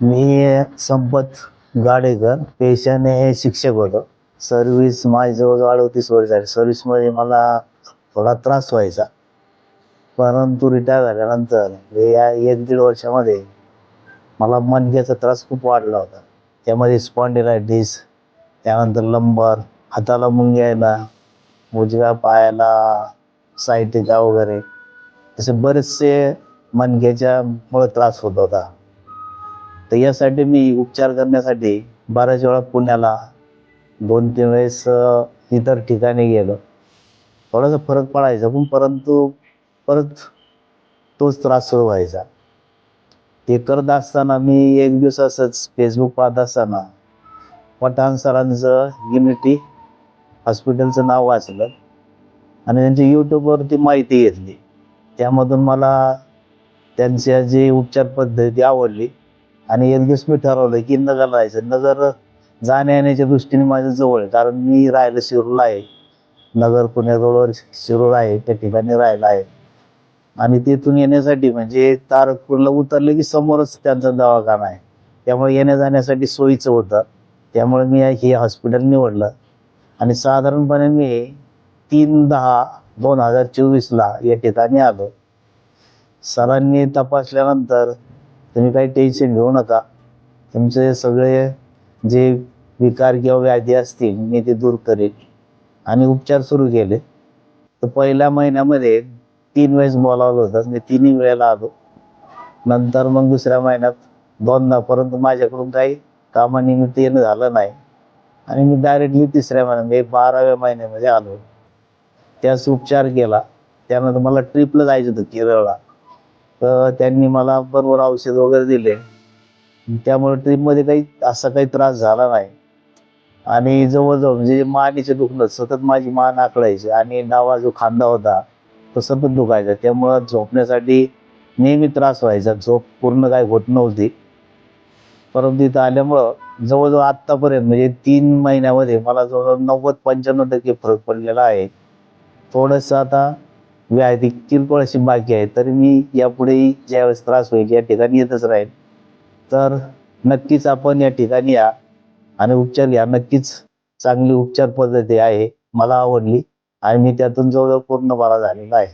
मी संपत गाडेकर पेशाने शिक्षक होतो. सर्व्हिस माझी जवळजवळ अडतीस वर्ष झाली सर्व्हिसमध्ये मला थोडा त्रास व्हायचा. परंतु रिटायर झाल्यानंतर या एक दीड वर्षामध्ये मला मणक्याचा त्रास खूप वाढला होता. त्यामध्ये स्पॉन्डिलायटिस त्यानंतर लंबर हाताला मुंग्यायला उजव्या पायाला सायटिका वगैरे. असे बरेचसे मनक्याच्यामुळे त्रास होत होता. तर यासाठी मी उपचार करण्यासाठी बऱ्याच वेळा पुण्याला दोन तीन वेळेस इतर ठिकाणी गेलो. थोडासा फरक पडायचा पण परंतु परत तोच त्रास सुरू व्हायचा. ते करत असताना मी एक दिवस असंच फेसबुक पाहत असताना पठाण सरांचं युनिटी हॉस्पिटलचं नाव वाचलं आणि त्यांची यूट्यूबवरती माहिती घेतली. त्यामधून मला त्यांच्या जी उपचार पद्धती आवडली आणि एक दिवस मी ठरवलं की नगरला जायचं नगर जाण्या येण्याच्या दृष्टीने माझ्या जवळ आहे. कारण मी राहायला शिरूरला आहे. नगर पुण्याजवळ शिरूर आहे. त्या ठिकाणी राहायला आहे. आणि तिथून येण्यासाठी म्हणजे तारकपूरला उतरले की समोरच त्यांचा दवाखाना आहे. त्यामुळे येण्या जाण्यासाठी सोयीचं होतं. त्यामुळे मी हे हॉस्पिटल निवडलं. आणि साधारणपणे मी तीन दहा दोन हजार चोवीसला या ठिकाणी आलो. सरांनी तपासल्यानंतर तुम्ही काही टेन्शन घेऊ नका. तुमचे सगळे जे विकार किंवा व्याधी असतील मी ते दूर करेन. आणि उपचार सुरू केले. तर पहिल्या महिन्यामध्ये तीन वेळेस बोलावलं होतं. मी तिन्ही वेळेला आलो. नंतर मग दुसऱ्या महिन्यात दोनदा. परंतु माझ्याकडून काही कामानिमित्त येणं झालं नाही. आणि मी डायरेक्टली तिसऱ्या महिन्यामध्ये बाराव्या महिन्यामध्ये आलो. त्यास उपचार केला. त्यानंतर मला ट्रिपला जायचं होतं केरळला. तर त्यांनी मला बरोबर औषध वगैरे दिले. त्यामुळे ट्रिपमध्ये काही असा काही त्रास झाला नाही. आणि जवळजवळ म्हणजे मानेचे दुखणं सतत माझी मान आकडायची आणि डावा जो खांदा होता तो सतत दुखायचा. त्यामुळं झोपण्यासाठी नेहमी त्रास व्हायचा. झोप पूर्ण काय होत नव्हती. परंतु इथं आल्यामुळं जवळजवळ आत्तापर्यंत म्हणजे तीन महिन्यामध्ये मला जवळजवळ नव्वद पंच्याण्णव टक्के फरक पडलेला आहे. थोडंसं आता व्याधी किरकोळ अशी बाकी आहे तरी मी यापुढेही ज्यावेळेस त्रास होईल या ठिकाणी येतच राहील तर नक्कीच आपण या ठिकाणी या आणि उपचार घ्या. नक्कीच चांगली उपचार पद्धती आहे मला आवडली आणि मी त्यातून जवळजवळ पूर्ण बरा झालेला आहे.